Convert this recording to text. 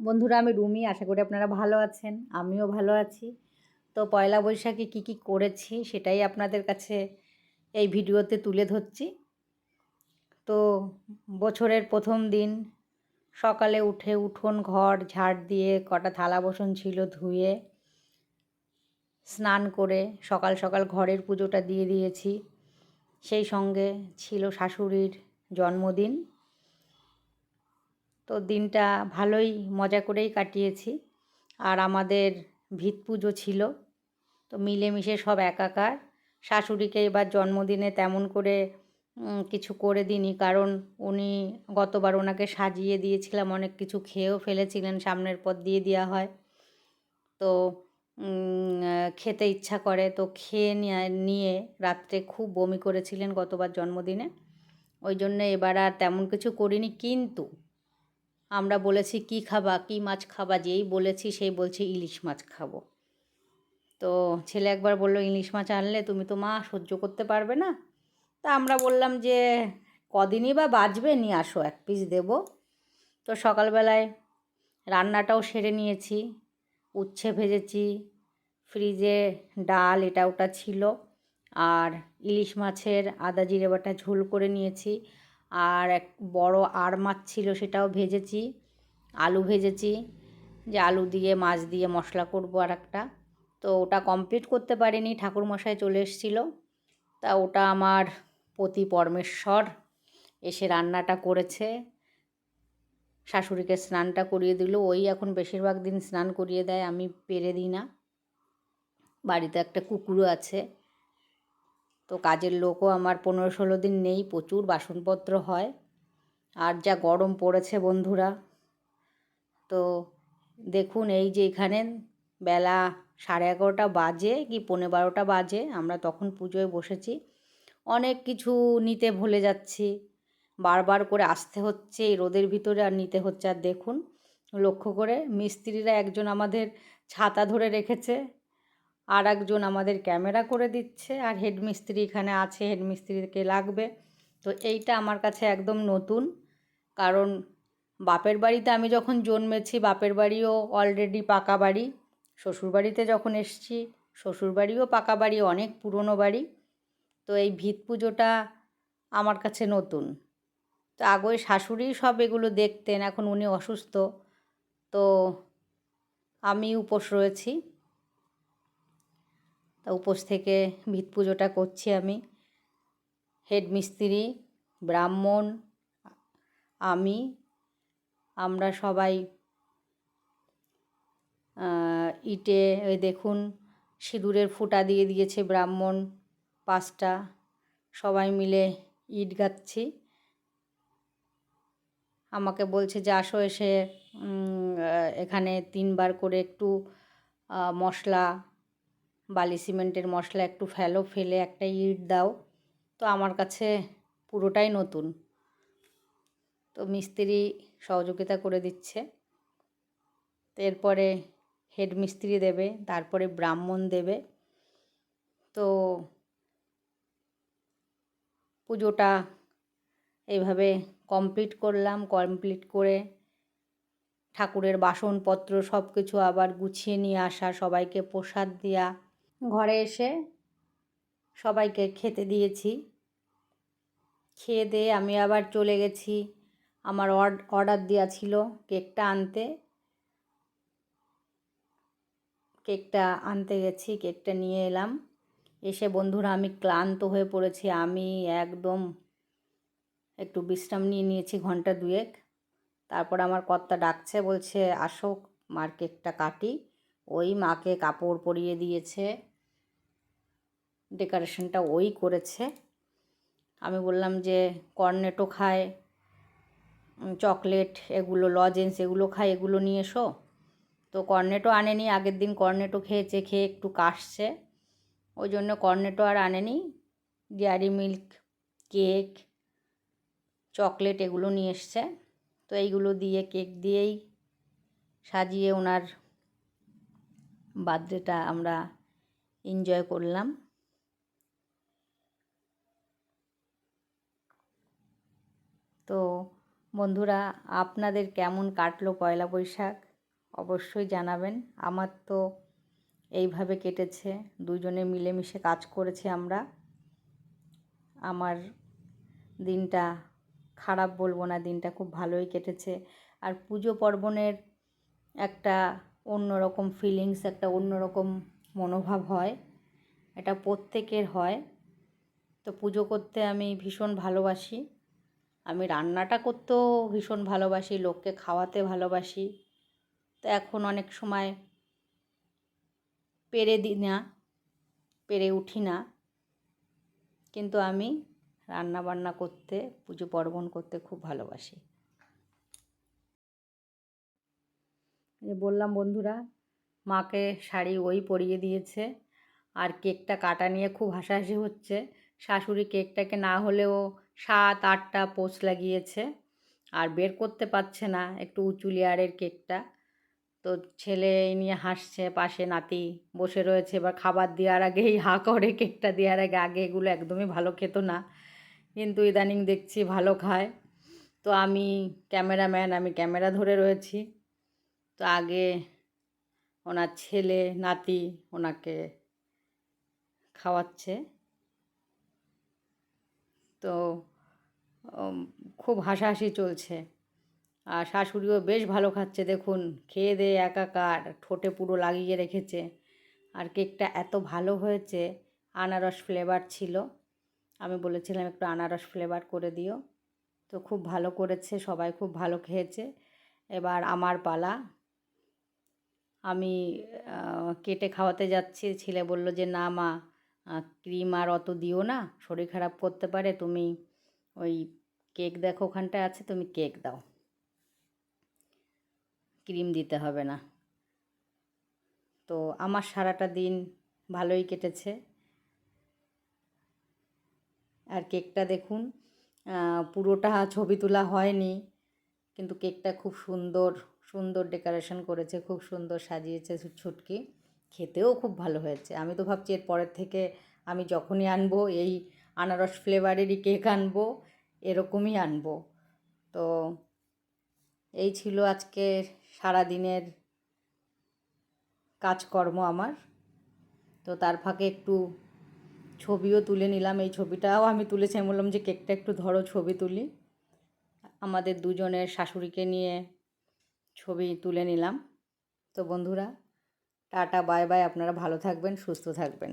বন্ধুরা, আমি রুমি। আশা করি আপনারা ভালো আছেন। আমিও ভালো আছি। তো পয়লা বৈশাখে কি কি করেছি সেটাই আপনাদের কাছে এই ভিডিওতে তুলে ধরছি। তো বছরের প্রথম দিন সকালে উঠে উঠোন, ঘর, ঝাড় দিয়ে কটা থালা বসন ছিল ধুয়ে, স্নান করে সকাল সকাল ঘরের পুজোটা দিয়ে দিয়েছি। সেই সঙ্গে ছিল শাশুড়ির জন্মদিন। তো দিনটা ভালোই মজা করেই কাটিয়েছি। আর আমাদের ভিত পুজো ছিল, তো মিলেমিশে সব একাকার। শাশুড়িকে এবার জন্মদিনে তেমন করে কিছু করে দিইনি, কারণ উনি গতবার ওনাকে সাজিয়ে দিয়েছিলাম, অনেক কিছু খেয়েও ফেলেছিলেন, সামনের পর দিয়ে দেওয়া হয়। তো খেতে ইচ্ছা করে, তো খেয়ে নিয়ে রাত্রে খুব বমি করেছিলেন গতবার জন্মদিনে। ওই জন্য এবার আর তেমন কিছু করিনি, কিন্তু আমরা বলেছি কি খাবা, কি মাছ খাবা, যেই বলেছি সেই বলছে ইলিশ মাছ খাব। তো ছেলে একবার বলল, ইলিশ মাছ আনলে তুমি তো মা সহ্য করতে পারবে না। তা আমরা বললাম যে, কদিনই বা বাঁচবে? নিয়ে আসো, এক পিস দেবো। তো সকালবেলায় রান্নাটাও সেরে নিয়েছি, উচ্ছে ভেজেছি, ফ্রিজে ডাল এটা ওটা ছিল, আর ইলিশ মাছের আদা, জিরে বাটা ঝোল করে নিয়েছি। আর এক বড় আর মাছ ছিল সেটাও ভেজেছি, আলু ভেজেছি, যে আলু দিয়ে, মাছ দিয়ে মশলা করব আর একটা তো ওটা কমপ্লিট করতে পারিনি, ঠাকুরমশাই চলে এসেছিল। তা ওটা আমার পতি পরমেশ্বর এসে রান্নাটা করেছে। শাশুড়িকে স্নানটা করিয়ে দিল। ওই এখন বেশিরভাগ দিন স্নান করিয়ে দেয়, আমি পেরে দিই না। বাড়িতে একটা কুকুরও আছে। তো কাজের লোকও আমার পনেরো ষোলো দিন নেই, প্রচুর বাসনপত্র হয়। আর যা গরম পড়েছে বন্ধুরা। তো দেখুন এই যে এখানে বেলা সাড়ে এগারোটা বাজে কি পনেরো বারোটা বাজে, আমরা তখন পুজোয় বসেছি। অনেক কিছু নিতে ভুলে যাচ্ছি। বারবার করে আসতে হচ্ছে, এই রোদের ভিতরে আর নিতে হচ্ছে। আর দেখুন, লক্ষ্য করে মিস্ত্রিরা একজন আমাদের ছাতা ধরে রেখেছে। আর একজন আমাদের ক্যামেরা করে দিচ্ছে, আর হেড মিস্ত্রি এখানে আছে, হেড মিস্ত্রিকে লাগবে। তো এইটা আমার কাছে একদম নতুন, কারণ বাপের বাড়িতে আমি যখন জন্মেছি, বাপের বাড়িও অলরেডি পাকা বাড়ি। শ্বশুরবাড়িতে যখন এসছি শ্বশুরবাড়িও পাকা বাড়ি, অনেক পুরনো বাড়ি। তো এই ভিত পুজোটা আমার কাছে নতুন। তো আগে শাশুড়ি সব এগুলো দেখতেন, এখন উনি অসুস্থ। তো আমি উপোস রয়েছি। তা উপোস থেকে ভিত পুজোটা করছি আমি। হেড মিস্ত্রি, ব্রাহ্মণ, আমি, আমরা সবাই ইটে, ওই দেখুন, সিঁদুরের ফুটা দিয়ে দিয়েছে ব্রাহ্মণ, পাঁচটা, সবাই মিলে ইট গাচ্ছি আমাকে বলছে, যে আসো এসে এখানে তিনবার করে একটু মশলা বালি সিমেন্টের মশলা একটু ফেলো, ফেলে একটা ইট দাও। তো আমার কাছে পুরোটাই নতুন। তো মিস্ত্রি সহযোগিতা করে দিচ্ছে। তো এরপরে হেড মিস্ত্রি দেবে, তারপরে ব্রাহ্মণ দেবে। তো পুজোটা এইভাবে কমপ্লিট করলাম, কমপ্লিট করে ঠাকুরের বাসনপত্র সব কিছু আবার গুছিয়ে নিয়ে আসা, সবাইকে প্রসাদ দেওয়া ঘরে এসে সবাইকে খেতে দিয়েছি। খেয়ে দিয়ে আমি আবার চলে গেছি। আমার অর্ডার দেওয়া ছিল কেকটা আনতে। কেকটা আনতে গেছি, কেকটা নিয়ে এলাম। এসে বন্ধুরা আমি ক্লান্ত হয়ে পড়েছি। আমি একদম একটু বিশ্রাম নিয়ে নিয়েছি ঘণ্টা দুয়েক। তারপর আমার কর্তা ডাকছে, বলছে, আসো, মার কেকটা কাটি। ওই মাকে কাপড় পরিয়ে দিয়েছে। ডেকোরেশনটা ওই করেছে। আমি বললাম যে কর্নেটো খায় চকলেট এগুলো, লজেন্স এগুলো খায়, এগুলো নিয়ে এসো। তো কর্নেটো আনেনি, আগের দিন কর্নেটো খেয়েছে, খেয়ে একটু কাশছে। ওই জন্য কর্নেটো আর আনেনি। ডেয়ারি মিল্ক, কেক, চকলেট এগুলো নিয়ে এসছে। তো এইগুলো দিয়ে কেক দিয়েই সাজিয়ে ওনার বার্থডেটা আমরা এনজয় করলাম। তো বন্ধুরা, আপনাদের কেমন কাটলো পয়লা বৈশাখ? অবশ্যই জানাবেন। আমার তো এইভাবে কেটেছে। দুজনে মিলেমিশে কাজ করেছি আমরা। আমার দিনটা খারাপ বলব না, দিনটা খুব ভালোই কেটেছে। আর পুজো পার্বণের একটা অন্যরকম ফিলিংস একটা অন্যরকম মনোভাব হয়। এটা প্রত্যেকের হয়। তো পুজো করতে আমি ভীষণ ভালোবাসি। আমি রান্নাটা করতেও ভীষণ ভালোবাসি, লোককে খাওয়াতে ভালোবাসি। তো এখন অনেক সময় পেরে দিই না, পেরে উঠি না। কিন্তু আমি রান্না বান্না করতে, পুজো পার্বণ করতে খুব ভালোবাসি। বললাম বন্ধুরা, মাকে শাড়ি ওই পরিয়ে দিয়েছে। আর কেকটা কাটা নিয়ে খুব হাসাহাসি হচ্ছে। শাশুড়ি কেকটাকে না হলেও সাত, আটটা পোচ লাগিয়েছে। আর বের করতে পারছে না একটু উঁচু লেয়ারের কেকটা। তো ছেলে নিয়ে হাসছে, পাশে নাতি বসে রয়েছে। এবার খাবার দেওয়ার আগেই হা করে কেকটা দেওয়ার আগে আগে এগুলো একদমই ভালো খেত না। কিন্তু ইদানিং দেখছি ভালো খায়। তো আমি ক্যামেরাম্যান, আমি ক্যামেরা ধরে রয়েছি। তো আগে ওনার ছেলে, নাতি ওনাকে খাওয়াচ্ছে। তো খুব হাসাহাসি চলছে। আর শাশুড়িও বেশ ভালো খাচ্ছে, দেখুন। খেয়ে দিয়ে একাকার, ঠোঁটে পুরো লাগিয়ে রেখেছে। আর কেকটা এত ভালো হয়েছে, আনারস ফ্লেভার ছিল। আমি বলেছিলাম একটু আনারস ফ্লেভার করে দিও। তো খুব ভালো করেছে, সবাই খুব ভালো খেয়েছে। এবার আমার পালা। আমি কেটে খাওয়াতে যাচ্ছি, ছেলে বলল যে, না মা ক্রিম আর অত দিও না, শরীর খারাপ করতে পারে, তুমি ওই কেক দেখো ওখানটায় আছে, তুমি কেক দাও। ক্রিম দিতে হবে না। তো আমার সারাটা দিন ভালোই কেটেছে। আর কেকটা দেখুন পুরোটা ছবি তোলা হয়নি, কিন্তু কেকটা খুব সুন্দর সুন্দর ডেকোরেশন করেছে, খুব সুন্দর সাজিয়েছে ছুটকি। খেতেও খুব ভালো হয়েছে। আমি তো ভাবছি এর পরের থেকে আমি যখনই আনব, এই আনারস ফ্লেভারেরই কেক আনব, এরকমই আনব। তো এই ছিল আজকে সারা দিনের কাজকর্ম আমার। তো তার ফাঁকে একটু ছবিও তুলে নিলাম। এই ছবিটাও আমি তুলেছি। আমি বললাম যে কেকটা একটু ধরো, ছবি তুলি। আমাদের দুজনের শাশুড়িকে নিয়ে ছবি তুলে নিলাম। তো বন্ধুরা টাটা বাই বাই। আপনারা ভালো থাকবেন সুস্থ থাকবেন।